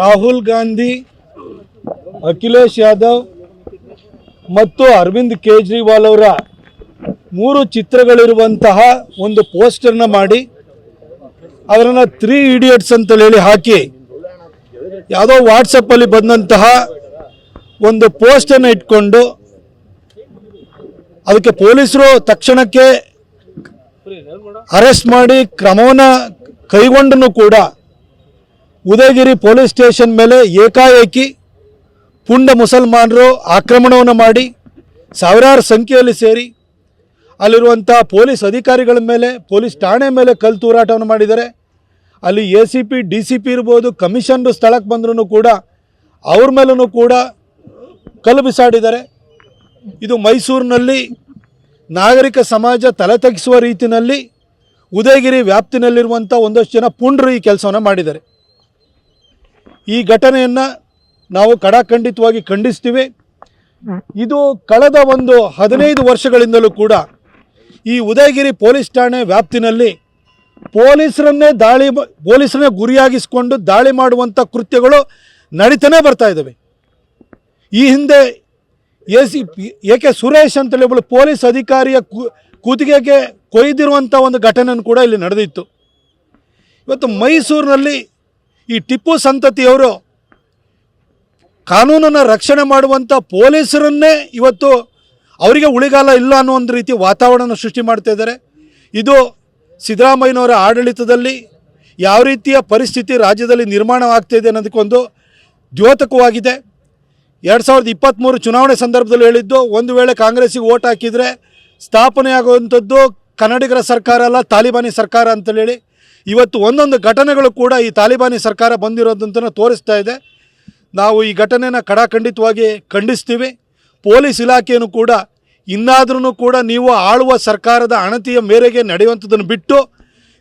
ರಾಹುಲ್ ಗಾಂಧಿ, ಅಖಿಲೇಶ್ ಯಾದವ್ ಮತ್ತು ಅರವಿಂದ್ ಕೇಜ್ರಿವಾಲ್ ಅವರ ಮೂರು ಚಿತ್ರಗಳಿರುವಂತಹ ಒಂದು ಪೋಸ್ಟರ್ನ ಮಾಡಿ ಅದನ್ನ ತ್ರೀ ಇಡಿಯಟ್ಸ್ ಅಂತ ಹೇಳಿ ಹಾಕಿ, ಯಾವುದೋ ವಾಟ್ಸಪ್ಪಲ್ಲಿ ಬಂದಂತಹ ಒಂದು ಪೋಸ್ಟನ್ನು ಇಟ್ಕೊಂಡು ಅದಕ್ಕೆ ಪೊಲೀಸರು ತಕ್ಷಣಕ್ಕೆ ಅರೆಸ್ಟ್ ಮಾಡಿ ಕ್ರಮವನ್ನು ಕೈಗೊಂಡನು ಕೂಡ ಉದಯಗಿರಿ ಪೊಲೀಸ್ ಸ್ಟೇಷನ್ ಮೇಲೆ ಏಕಾಏಕಿ ಪುಂಡ ಮುಸಲ್ಮಾನರು ಆಕ್ರಮಣವನ್ನು ಮಾಡಿ ಸಾವಿರಾರು ಸಂಖ್ಯೆಯಲ್ಲಿ ಸೇರಿ ಅಲ್ಲಿರುವಂಥ ಪೊಲೀಸ್ ಅಧಿಕಾರಿಗಳ ಮೇಲೆ, ಪೊಲೀಸ್ ಠಾಣೆ ಮೇಲೆ ಕಲ್ ತೂರಾಟವನ್ನು ಮಾಡಿದ್ದಾರೆ. ಅಲ್ಲಿ A C P D C P ಇರ್ಬೋದು, ಕಮಿಷನ್ರು ಸ್ಥಳಕ್ಕೆ ಬಂದ್ರೂ ಕೂಡ ಅವ್ರ ಮೇಲೂ ಕೂಡ ಕಲ್ಲು ಬಿಸಾಡಿದ್ದಾರೆ. ಇದು ಮೈಸೂರಿನಲ್ಲಿ ನಾಗರಿಕ ಸಮಾಜ ತಲೆ ತಗ್ಗಿಸುವ ರೀತಿಯಲ್ಲಿ ಉದಯಗಿರಿ ವ್ಯಾಪ್ತಿನಲ್ಲಿರುವಂಥ ಒಂದಷ್ಟು ಜನ ಪುಂಡ್ರು ಈ ಕೆಲಸವನ್ನು ಮಾಡಿದ್ದಾರೆ. ಈ ಘಟನೆಯನ್ನು ನಾವು ಕಡಾಖಂಡಿತವಾಗಿ ಖಂಡಿಸ್ತೀವಿ. ಇದು ಕಳೆದ ಒಂದು ಹದಿನೈದು ವರ್ಷಗಳಿಂದಲೂ ಕೂಡ ಈ ಉದಯಗಿರಿ ಪೊಲೀಸ್ ಠಾಣೆ ವ್ಯಾಪ್ತಿನಲ್ಲಿ ಪೊಲೀಸರನ್ನೇ ದಾಳಿ ಪೊಲೀಸರನ್ನೇ ಗುರಿಯಾಗಿಸಿಕೊಂಡು ದಾಳಿ ಮಾಡುವಂಥ ಕೃತ್ಯಗಳು ನಡೀತಾನೆ ಬರ್ತಾ ಇದ್ದಾವೆ. ಈ ಹಿಂದೆ A C A, K Suresh ಅಂತೇಳಿ ಒಬ್ಬಳು ಪೊಲೀಸ್ ಅಧಿಕಾರಿಯ ಕೂತಿಗೆಗೆ ಕೊಯ್ದಿರುವಂಥ ಒಂದು ಘಟನೆಯನ್ನು ಕೂಡ ಇಲ್ಲಿ ನಡೆದಿತ್ತು. ಇವತ್ತು ಮೈಸೂರಿನಲ್ಲಿ ಈ ಟಿಪ್ಪು ಸಂತತಿಯವರು ಕಾನೂನನ್ನು ರಕ್ಷಣೆ ಮಾಡುವಂಥ ಪೊಲೀಸರನ್ನೇ ಇವತ್ತು ಅವರಿಗೆ ಉಳಿಗಾಲ ಇಲ್ಲ ಅನ್ನೋ ಒಂದು ರೀತಿ ವಾತಾವರಣ ಸೃಷ್ಟಿ ಮಾಡ್ತಾ ಇದ್ದಾರೆ. ಇದು ಸಿದ್ದರಾಮಯ್ಯನವರ ಆಡಳಿತದಲ್ಲಿ ಯಾವ ರೀತಿಯ ಪರಿಸ್ಥಿತಿ ರಾಜ್ಯದಲ್ಲಿ ನಿರ್ಮಾಣ ಆಗ್ತಾಯಿದೆ ಅನ್ನೋದಕ್ಕೊಂದು ದ್ಯೋತಕವಾಗಿದೆ. ಎರಡು ಸಾವಿರದ ಇಪ್ಪತ್ತ್ಮೂರು ಚುನಾವಣೆ ಸಂದರ್ಭದಲ್ಲಿ ಹೇಳಿದ್ದು, ಒಂದು ವೇಳೆ ಕಾಂಗ್ರೆಸ್ಸಿಗೆ ಓಟ್ ಹಾಕಿದರೆ ಸ್ಥಾಪನೆ ಆಗುವಂಥದ್ದು ಕನ್ನಡಿಗರ ಸರ್ಕಾರ ಅಲ್ಲ, ತಾಲಿಬಾನಿ ಸರ್ಕಾರ ಅಂತೇಳಿ ಇವತ್ತು ಒಂದೊಂದು ಘಟನೆಗಳು ಕೂಡ ಈ ತಾಲಿಬಾನಿ ಸರ್ಕಾರ ಬಂದಿರೋದಂತನ ತೋರಿಸ್ತಾ ಇದೆ. ನಾವು ಈ ಘಟನೆನ ಕಡಾಖಂಡಿತವಾಗಿ ಖಂಡಿಸ್ತೀವಿ. ಪೊಲೀಸ್ ಇಲಾಖೆಯನ್ನು ಕೂಡ ಇನ್ನಾದ್ರೂ ಕೂಡ ನೀವು ಆಳುವ ಸರ್ಕಾರದ ಅಣತಿಯ ಮೇರೆಗೆ ನಡೆಯುವಂಥದ್ದನ್ನು ಬಿಟ್ಟು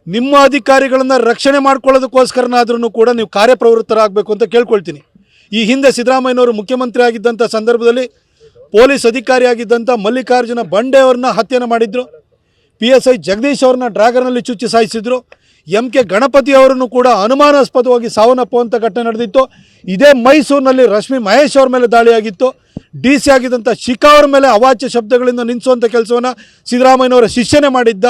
ನಿಮ್ಮ ಅಧಿಕಾರಿಗಳನ್ನು ರಕ್ಷಣೆ ಮಾಡ್ಕೊಳ್ಳೋದಕ್ಕೋಸ್ಕರನಾದ್ರೂ ಕೂಡ ನೀವು ಕಾರ್ಯಪ್ರವೃತ್ತರಾಗಬೇಕು ಅಂತ ಕೇಳ್ಕೊಳ್ತೀನಿ. ಈ ಹಿಂದೆ ಸಿದ್ದರಾಮಯ್ಯನವರು ಮುಖ್ಯಮಂತ್ರಿ ಆಗಿದ್ದಂಥ ಸಂದರ್ಭದಲ್ಲಿ ಪೊಲೀಸ್ ಅಧಿಕಾರಿಯಾಗಿದ್ದಂಥ ಮಲ್ಲಿಕಾರ್ಜುನ ಬಂಡೆ ಅವ್ರನ್ನ ಹತ್ಯೆನ ಮಾಡಿದ್ರು. ಪಿ ಎಸ್ ಐ ಜಗದೀಶ್ ಅವ್ರನ್ನ ಡ್ರಾಗರ್ನಲ್ಲಿ ಚುಚ್ಚಿ ಸಾಯಿಸಿದ್ರು. ಎಂ ಕೆ ಗಣಪತಿ ಅವರನ್ನು ಕೂಡ ಅನುಮಾನಾಸ್ಪದವಾಗಿ ಸಾವನ್ನಪ್ಪುವಂಥ ಘಟನೆ ನಡೆದಿತ್ತು. ಇದೇ ಮೈಸೂರಿನಲ್ಲಿ ರಶ್ಮಿ ಮಹೇಶ್ ಅವ್ರ ಮೇಲೆ ದಾಳಿಯಾಗಿತ್ತು. ಡಿ ಸಿ ಆಗಿದ್ದಂಥ ಶಿಖಾ ಅವ್ರ ಮೇಲೆ ಅವಾಚ್ಯ ಶಬ್ದಗಳಿಂದ ನಿಲ್ಲಿಸುವಂಥ ಕೆಲಸವನ್ನು ಸಿದ್ದರಾಮಯ್ಯನವರ ಶಿಷ್ಯನೇ ಮಾಡಿದ್ದ.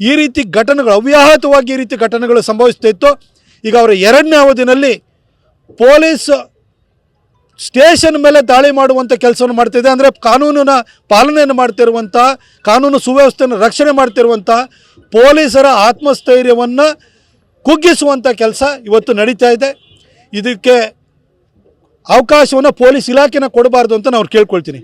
ಈ ರೀತಿ ಘಟನೆಗಳು ಅವ್ಯಾಹತವಾಗಿ ಈ ರೀತಿ ಘಟನೆಗಳು ಸಂಭವಿಸ್ತಾ ಇತ್ತು. ಈಗ ಅವರ ಎರಡನೇ ಅವಧಿನಲ್ಲಿ ಪೊಲೀಸ್ ಸ್ಟೇಷನ್ ಮೇಲೆ ದಾಳಿ ಮಾಡುವಂಥ ಕೆಲಸವನ್ನು ಮಾಡ್ತಿದೆ ಅಂದರೆ ಕಾನೂನಿನ ಪಾಲನೆಯನ್ನು ಮಾಡ್ತಿರುವಂಥ ಕಾನೂನು ಸುವ್ಯವಸ್ಥೆಯನ್ನು ರಕ್ಷಣೆ ಮಾಡ್ತಿರುವಂಥ ಪೊಲೀಸರ ಆತ್ಮಸ್ಥೈರ್ಯವನ್ನು ಕುಗ್ಗಿಸುವಂಥ ಕೆಲಸ ಇವತ್ತು ನಡೀತಾ ಇದೆ. ಇದಕ್ಕೆ ಅವಕಾಶವನ್ನು ಪೊಲೀಸ್ ಇಲಾಖೆನ ಕೊಡಬಾರ್ದು ಅಂತ ನಾವು ಕೇಳ್ಕೊಳ್ತೀನಿ.